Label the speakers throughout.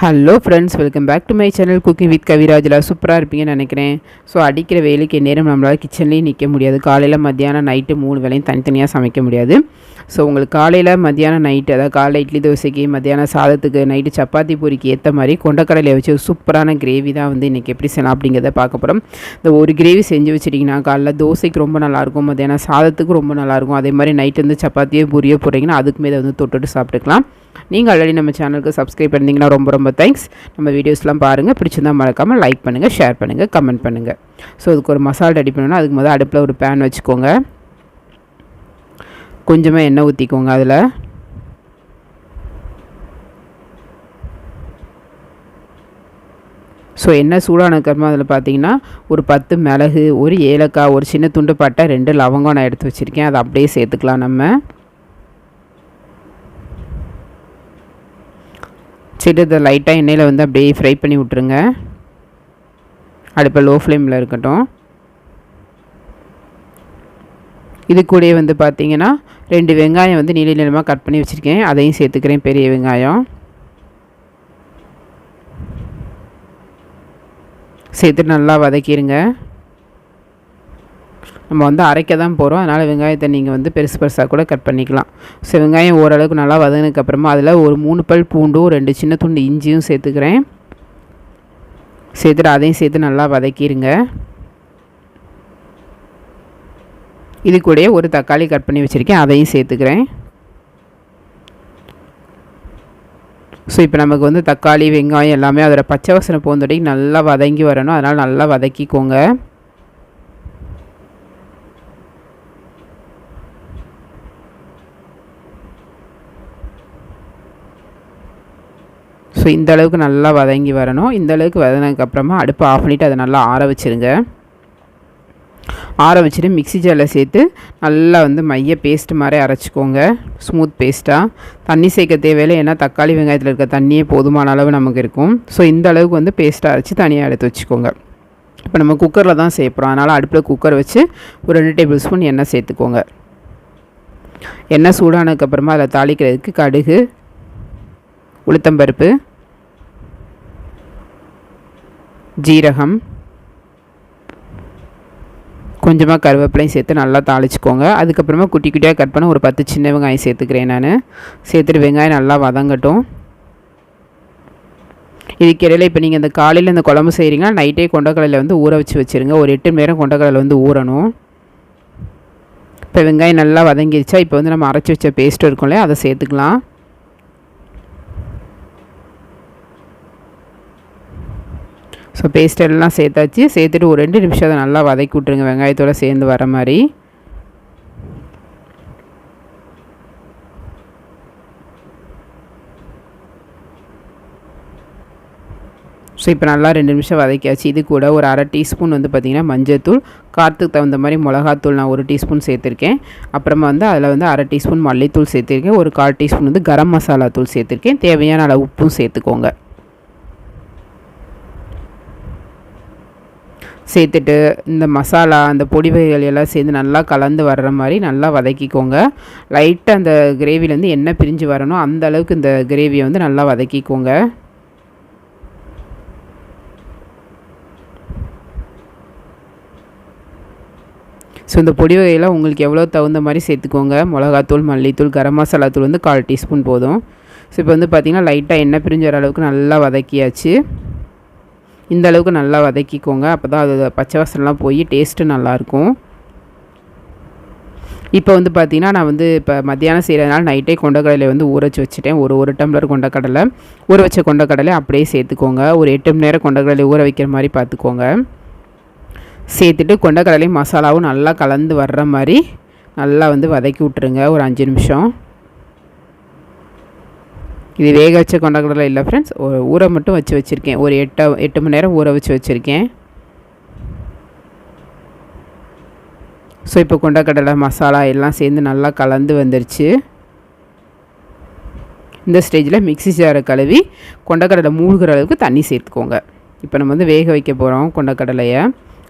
Speaker 1: Hello friends welcome back to my channel cooking with கவிராஜில் சூப்பராக இருப்பீங்கன்னு நினைக்கிறேன். ஸோ அடிக்கிற வெயிலுக்கு நேரம் நம்மளால் கிச்சன்லேயும் நிற்க முடியாது. காலையில் மத்தியானம் நைட்டு மூணு வேலையும் தனித்தனியாக சமைக்க முடியாது. ஸோ உங்களுக்கு காலையில் மத்தியானம் நைட்டு அதாவது காலை இட்லி தோசைக்கு மத்தியானம் சாதத்துக்கு நைட்டு சப்பாத்தி பூரிக்கு ஏற்ற மாதிரி கொண்டக்கடலையை வச்சு ஒரு சூப்பரான கிரேவி தான் வந்து இன்றைக்கி எப்படி செய்யலாம் அப்படிங்கிறத பார்க்க போகிறோம் இந்த ஒரு கிரேவி செஞ்சு வச்சிட்டிங்கன்னா காலைல தோசைக்கு ரொம்ப நல்லாயிருக்கும் மத்தியானம் சாதத்துக்கு ரொம்ப நல்லாயிருக்கும். அதே மாதிரி நைட்டு வந்து சப்பாத்தியோ பூரியோ போடுறீங்கன்னா அதுக்குமே இதை வந்து தொட்டுட்டு சாப்பிட்டுக்கலாம். நீங்கள் ஆல்ரெடி நம்ம சேனலுக்கு சப்ஸ்கிரைப் பண்ணிங்கன்னா ரொம்ப ரொம்ப தேங்க்ஸ் நம்ம வீடியோஸ்லாம் பாருங்கள் பிடிச்சிருந்தா மறக்காமல் லைக் பண்ணுங்கள் ஷேர் பண்ணுங்கள் கமெண்ட் பண்ணுங்கள் ஸோ அதுக்கு ஒரு மசாலா ரெடி பண்ணணும்னா அதுக்கு முதல் அடுப்பில் ஒரு பேன் வச்சுக்கோங்க. கொஞ்சமாக எண்ணெய் ஊற்றிக்கோங்க அதில். ஸோ என்ன சூடானக்கப்புறமா அதில் பார்த்தீங்கன்னா ஒரு பத்து மிளகு ஒரு ஏலக்காய் ஒரு சின்ன துண்டு பட்டை ரெண்டு லவங்கம் நான் எடுத்து வச்சுருக்கேன். அதை அப்படியே சேர்த்துக்கலாம் நம்ம. சரி இதை லைட்டாக எண்ணெயில் வந்து அப்படியே ஃப்ரை பண்ணி விட்ருங்க அடுப்பை லோ ஃப்ளேமில் இருக்கட்டும். இது கூடயே வந்து பார்த்தீங்கன்னா ரெண்டு வெங்காயம் வந்து நீல நீளமாக கட் பண்ணி வச்சுருக்கேன். அதையும் சேர்த்துக்கிறேன் பெரிய வெங்காயம். சேர்த்துட்டு நல்லா வதக்கிடுங்க நம்ம வந்து அரைக்க தான் போகிறோம் அதனால் வெங்காயத்தை நீங்கள் வந்து பெருசு பெருசாக கூட கட் பண்ணிக்கலாம். ஸோ வெங்காயம் ஓரளவுக்கு நல்லா வதங்கினதுக்கப்புறமா அதில் ஒரு மூணு பல் பூண்டும் ரெண்டு சின்ன துண்டு இஞ்சியும் சேர்த்துக்கிறேன். சேர்த்துட்டு அதையும் சேர்த்து நல்லா வதக்கிடுங்க இது கூடயே ஒரு தக்காளி கட் பண்ணி வச்சுருக்கேன். அதையும் சேர்த்துக்கிறேன். ஸோ இப்போ நமக்கு வந்து தக்காளி வெங்காயம் எல்லாமே அதோட பச்சை வசனை போந்தோடைக்கு நல்லா வதங்கி வரணும். அதனால் நல்லா வதக்கிக்கோங்க. ஸோ இந்த அளவுக்கு நல்லா வதங்கி வரணும். இந்த அளவுக்கு வதனதுக்கப்புறமா அடுப்பு ஆஃப் பண்ணிவிட்டு அதை நல்லா ஆற வச்சுருங்க. ஆற வச்சுட்டு மிக்சி ஜாரில் சேர்த்து நல்லா வந்து மைய பேஸ்ட் மாதிரி அரைச்சிக்கோங்க. ஸ்மூத் பேஸ்ட்டாக தண்ணி சேர்க்க தேவையில்லை. ஏன்னா தக்காளி வெங்காயத்தில் இருக்க தண்ணியே போதுமான அளவு நமக்கு இருக்கும். ஸோ இந்த அளவுக்கு வந்து பேஸ்ட்டாக அரைச்சி தனியாக எடுத்து வச்சுக்கோங்க. இப்போ நம்ம குக்கரில் தான் சேர்ப்போம் அதனால் அடுப்பில் குக்கர் வச்சு ஒரு ரெண்டு டேபிள் ஸ்பூன் எண்ணெய் சேர்த்துக்கோங்க. எண்ணெய் சூடானதுக்கப்புறமா அதில் தாளிக்கிறதுக்கு கடுகு உளுத்தம்பருப்பு ஜீரகம். கொஞ்சமாக கருவேப்பிலையும் சேர்த்து நல்லா தாளிச்சிக்கோங்க. அதுக்கப்புறமா குட்டி குட்டியாக கட் பண்ண ஒரு பத்து சின்ன வெங்காயம் சேர்த்துக்கிறேன் நான். சேர்த்துட்டு வெங்காயம் நல்லா வதங்கட்டும். இதுக்கிடையில் இப்போ நீங்கள் இந்த காலையில் இந்த குழம்பு செய்கிறீங்கன்னா நைட்டே கொண்டக்கடலை வந்து ஊற வச்சு வச்சுருங்க. ஒரு எட்டு மணி நேரம் கொண்டக்கடலை வந்து ஊறணும். இப்போ வெங்காயம் நல்லா வதங்கிடுச்சா இப்போ வந்து நம்ம அரைச்சி வச்ச பேஸ்ட் இருக்கும்ல அதை சேர்த்துக்கலாம். ஸோ பேஸ்ட் எல்லாம் சேர்த்தாச்சு. சேர்த்துட்டு ஒரு ரெண்டு நிமிஷம் அதை நல்லா வதக்கி விட்ருங்க வெங்காயத்தோடு சேர்ந்து வர மாதிரி. ஸோ இப்போ நல்லா ரெண்டு நிமிஷம் வதக்கியாச்சு. இது கூட ஒரு அரை டீஸ்பூன் வந்து பார்த்திங்கன்னா மஞ்சத்தூள் காரத்துக்கு தகுந்த மாதிரி மிளகாத்தூள் நான் ஒரு டீஸ்பூன் சேர்த்துருக்கேன். அப்புறமா வந்து அதில் வந்து அரை டீஸ்பூன் மல்லித்தூள் சேர்த்துருக்கேன். ஒரு கால் டீஸ்பூன் வந்து கரம் மசாலா தூள் சேர்த்துருக்கேன். தேவையான அளவு உப்பும் சேர்த்துக்கோங்க. சேர்த்துட்டு இந்த மசாலா அந்த பொடி வகைகள் எல்லாம் சேர்ந்து நல்லா கலந்து வர்ற மாதிரி நல்லா வதக்கிக்கோங்க. லைட்டாக அந்த கிரேவிலேருந்து என்ன பிரிஞ்சு வரணும். அந்த அளவுக்கு இந்த கிரேவியை வந்து நல்லா வதக்கிக்கோங்க. ஸோ இந்த பொடி வகையெல்லாம் உங்களுக்கு எவ்வளோ தகுந்த மாதிரி சேர்த்துக்கோங்க. மிளகாத்தூள் மல்லித்தூள் கரம் மசாலா தூள் வந்து கால் டீஸ்பூன் போதும். ஸோ இப்போ வந்து பார்த்திங்கன்னா லைட்டாக எண்ணெய் பிரிஞ்சு வர அளவுக்கு நல்லா வதக்கியாச்சு. இந்த அளவுக்கு நல்லா வதக்கிக்கோங்க. அப்போ தான் அது பச்சை வாசனெலாம் போய் டேஸ்ட்டு நல்லாயிருக்கும். இப்போ வந்து பார்த்திங்கன்னா நான் வந்து இப்போ மத்தியானம் செய்கிறதுனால நைட்டே கொண்டக்கடலை வந்து ஊற வச்சு வச்சுட்டேன். ஒரு ஒரு டம்ளர் கொண்டக்கடலை. ஊற வச்ச கொண்டக்கடலை அப்படியே சேர்த்துக்கோங்க. ஒரு எட்டு மணி நேரம் கொண்டக்கடலை ஊற வைக்கிற மாதிரி பார்த்துக்கோங்க. சேர்த்துட்டு கொண்டக்கடலையும் மசாலாவும் நல்லா கலந்து வர்ற மாதிரி நல்லா வந்து வதக்கி விட்ருங்க ஒரு அஞ்சு நிமிஷம். இது வேக வச்ச கொண்டக்கடலை இல்லை ஃப்ரெண்ட்ஸ் ஒரு ஊற மட்டும் வச்சு வச்சுருக்கேன். ஒரு எட்டு எட்டு மணி நேரம் ஊற வச்சு வச்சுருக்கேன். ஸோ இப்போ கொண்டக்கடலை மசாலா எல்லாம் சேர்ந்து நல்லா கலந்து வந்துருச்சு. இந்த ஸ்டேஜில் மிக்சி ஜாரை கழுவி கொண்டக்கடலை மூழ்கிற அளவுக்கு தண்ணி சேர்த்துக்கோங்க. இப்போ நம்ம வந்து வேக வைக்க போகிறோம் கொண்டக்கடலையை.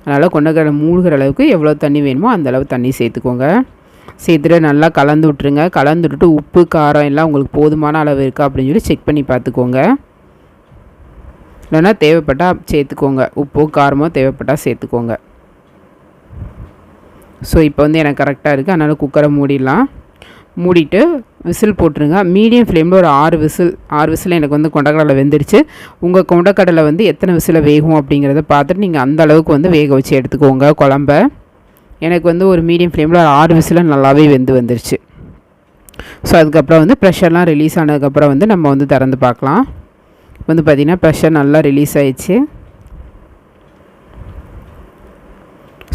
Speaker 1: அதனால் கொண்டக்கடலை மூழ்கிற அளவுக்கு எவ்வளோ தண்ணி வேணுமோ அந்தளவு தண்ணி சேர்த்துக்கோங்க. சேர்த்துட்டு நல்லா கலந்து விட்ருங்க கலந்து விட்டுட்டு உப்பு காரம் எல்லாம் உங்களுக்கு போதுமான அளவு இருக்கா அப்படின்னு சொல்லி செக் பண்ணி பார்த்துக்கோங்க. இல்லைன்னா தேவைப்பட்டால் சேர்த்துக்கோங்க. உப்போ காரமோ தேவைப்பட்டால் சேர்த்துக்கோங்க. ஸோ இப்போ வந்து எனக்கு கரெக்டாக இருக்குது அதனால் குக்கரை மூடிடலாம். மூடிட்டு விசில் போட்டுருங்க. மீடியம் ஃப்ளேமில் ஒரு ஆறு விசில் ஆறு விசில் எனக்கு வந்து கொண்டக்கடலை வெந்துருச்சு உங்கள் கொண்டக்கடலை வந்து எத்தனை விசில் வேகும் அப்படிங்கிறத பார்த்துட்டு நீங்கள் அந்த அளவுக்கு வந்து வேக வச்சு எடுத்துக்கோங்க குழம்ப. எனக்கு வந்து ஒரு மீடியம் ஃப்ளேமில் ஒரு ஆறு விசில் நல்லாவே வெந்து வந்துருச்சு. ஸோ அதுக்கப்புறம் வந்து ப்ரெஷர்லாம் ரிலீஸ் ஆனதுக்கப்புறம் வந்து நம்ம வந்து திறந்து பார்க்கலாம். வந்து பார்த்திங்கன்னா ப்ரெஷர் நல்லா ரிலீஸ் ஆயிடுச்சு.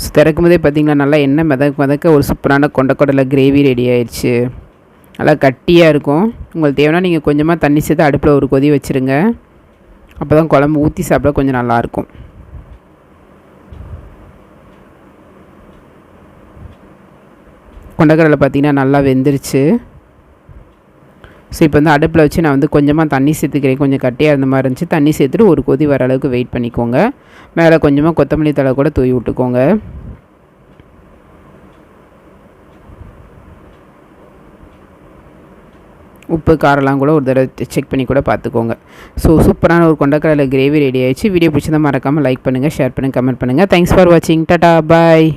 Speaker 1: ஸோ திறக்கும் போதே பார்த்திங்கன்னா நல்லா எண்ணெய் மிதக்க மிதக்க ஒரு சூப்பரான கொண்டக்கடலை கிரேவி ரெடி ஆயிடுச்சு. நல்லா கட்டியாக இருக்கும். உங்களுக்கு தேவைன்னா நீங்கள் கொஞ்சமாக தண்ணி சேர்த்து அடுப்பில் ஒரு கொதி வச்சுருங்க. அப்போ தான் குழம்பு ஊற்றி சாப்பிட கொஞ்சம் நல்லாயிருக்கும் கொண்டக்கடலை பார்த்திங்கன்னா நல்லா வெந்துருச்சு. ஸோ இப்போ வந்து அடுப்பில் வச்சு நான் வந்து கொஞ்சமாக தண்ணி சேர்த்துக்கிறேன். கொஞ்சம் கட்டியாக இருந்த மாதிரி இருந்துச்சு. தண்ணி சேர்த்துட்டு ஒரு கொதி வர அளவுக்கு வெயிட் பண்ணிக்கோங்க. மேலே கொஞ்சமாக கொத்தமல்லி தலை கூட தூவி விட்டுக்கோங்க. உப்பு காரெல்லாம் கூட ஒரு தடவை செக் பண்ணி கூட பார்த்துக்கோங்க. ஸோ சூப்பரான ஒரு கொண்டக்கடலை கிரேவி ரெடி ஆயிடுச்சு. வீடியோ பிடிச்சதை மறக்காமல் லைக் பண்ணுங்கள் ஷேர் பண்ணுங்கள் கமெண்ட் பண்ணுங்கள் தேங்க்ஸ் ஃபார் வாட்சிங் டாட்டா பாய்